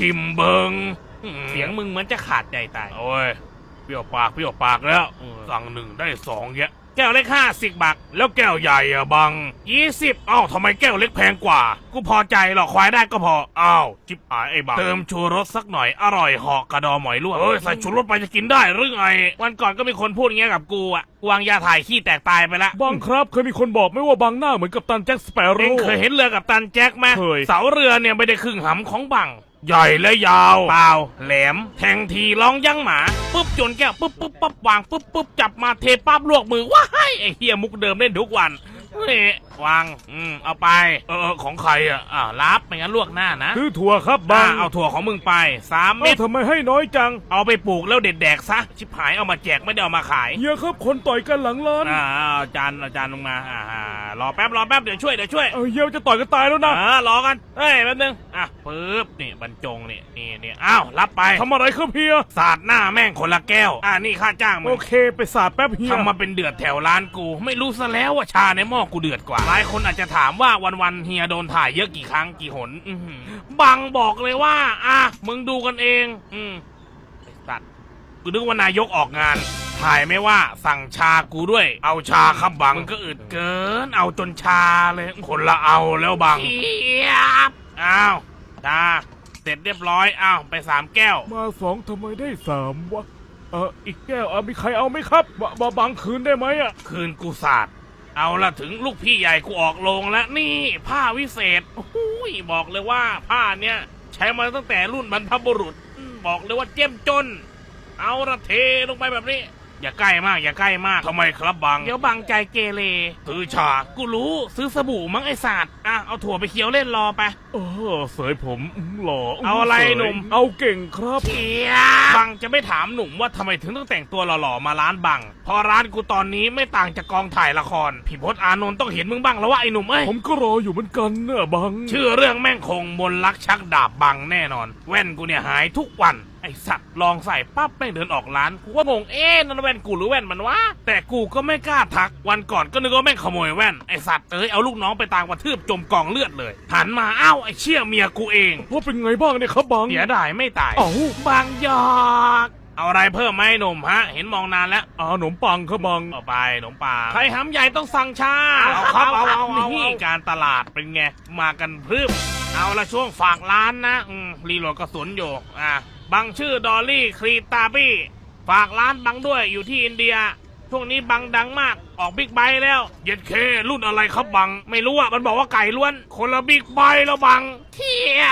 ชิมเบิงเสียงมึงเหมือนจะขาดใจตาย โอ้ยเปรี้ยวปากเปรี้ยวปากแล้ว สั่งหนึ่งได้สองเยะแก้วเล็กห้าสิบบาทแล้วแก้วใหญ่อะบังยี่สิบเอ้าทำไมแก้วเล็กแพงกว่า กูพอใจหรอกควายได้ก็พอ อ้าว จิบหายไอ้บัง เติมชูรสสักหน่อย อร่อยเหอกกระดอหมอยลวกเอ้ย ใส่ชูรสไปจะกินได้หรือไง วันก่อนก็มีคนพูดอย่างเงี้ยกับกูอะวางยาถ่ายขี้แตกตายไปละบังครับ เคยมีคนบอกไหม่ว่าบังหน้าเหมือนกับตันแจ็คสเปโร่เองเคยเห็นเรือกับตันแจ็คไหมเคยเสาเรือเนี่ยไม่ได้ครึ่งหำของบัง ใหญ่และยาวเปล่าแหลม แทงทีร้องยังหมาปุ๊บจนแก้วปุ๊บปุ๊บปั๊บวางปุ๊บปุ๊บจับมาเทปั๊บลวกมือว้ายไอเฮียมุกเดิมเล่นทุกวันเฮ้ย วาง อืม เอาไป เออของใครอะอ่าวรับไม่งั้นลวกหน้านะซื้อถั่วครับบัอ่างเอาถั่วของมึงไปสามเอ้าเม็ดทำไมให้น้อยจัง เอาไปปลูกแล้วเด็ดแดกซะ ชิบหายเอามาแจกไม่ได้เอามาขายเฮียครับคนต่อยกันหลังร้าน อ่าเอาจานเอาจานลงมาอ่าอ่ารอแป๊บรอแป๊บเดี๋ยวช่วยเดี๋ยวช่วย เออเฮียจะต่อยกันตายแล้วนะเออรอกันเฮ้ยแป๊บนึง อะปึ๊บนี่บรรจงนี่นี่นี่อ้าวรับไปทำอะไรครับเฮีย สาดหน้าแม่งคนละแก้ว อ่านี่ค่าจ้างมึโองเคไปสาดแป๊บเฮีย ทำมาเป็นเดือดแถวร้านกู ไม่รู้ซะแล้วว่าชาในหม้อกูเดือดกว่าหลายคนอาจจะถามว่าวันๆเฮียโดนถ่ายเยอะกี่ครั้งกี่หนอื้อหือบังบอกเลยว่า อะมึงดูกันเอง อืมไอ้สัตว์กูนึกว่านายกออกงาน ถ่ายไม่ว่าสั่งชากูด้วย เอาชาครับบังมึงก็อึดเกิน เอาจนชาเลยคนละเอาแล้วบังเทียบอ้าวชาเสร็จเรียบร้อยอ้าวไปสามแก้ว มาสองทำไมได้สามวะ เอออีกแก้วเอามีใครเอาไหมครับบะบะบังคืนได้ไหมอะ คืนกูศาสตร์ เอาละถึงลูกพี่ใหญ่กูออกโรงแล้วนี่ผ้าวิเศษโอ้โหยบอกเลยว่าผ้าเนี้ยใช้มาตั้งแต่รุ่นบรรพบุรุษอืมบอกเลยว่าเจ้มจน เอาละเทลงไปแบบนี้ อย่าใกล้มากอย่าใกล้มากทำไมครับบัง เดี๋ยวบังใจเกเรซื้อชากูรู้ซื้อสบู่มั้งไอศาสตร์อะเอาถั่วไปเคี้ยวเล่นรอไป เออเสยผมอื้อหล่อเอาอะไรสยหนุ่ม เอาเก่งครับเทียบังจะไม่ถามหนุ่มว่าทำไมถึงต้องแต่งตัวหล่อๆมาร้านบังเพอร้านกูตอนนี้ไม่ต่างจากกองถ่ายละครพี่พศอานนท์ต้องเห็นมึงบ้างแล้วว่าไอ้หนุ่มเอ้ยผมก็รออยู่เหมือนกันเนอะบัง ชื่อเรื่องแม่งคงมนลักชักดาบบังแน่นอน แว่นกูเนี่ยหายทุกวัน ไอสัตว์ลองใส่ปั๊บแม่งเดินออกร้านกูว่างงเอ๊ะนั่นแว่นกูหรือแว่นมันวะแต่กูก็ไม่กล้าทัก วันก่อนก็นึกว่าแม่งขโมยแว่นไอสัตว์เอ้ยเอาลูกน้องไปตางกระทืบจมกองเลือดเลยหันมาอ้าวไอเชี่ยเมียกูเองว่าเป็นไงบ้างเนี่ยครับบังเสียดายไม่ตายเอ้าบางหยอกเอาอะไรเพิ่มไหมหนุ่มฮะ เห็นมองนานแล้วอาขนมปังครับบังเอาไปขนมปังใครหำใหญ่ต้องสั่งชาเอาครับเอาเอาเอานี่การตลาดเป็นไงมากันพรึบเอาละช่วงฝากร้านนะอืมรีโหลดกระสุนอยู่อะ บังชื่อดอลลี่ครีตาบี้ฝากร้านบังด้วยอยู่ที่อินเดีย ช่วงนี้บังดังมากออกบิ๊กไบค์แล้ว เย็ดเค รุ่นอะไรครับบัง ไม่รู้อะ มันบอกว่าไก่ล้วน คนละบิ๊กไบค์แล้วบังเที่ย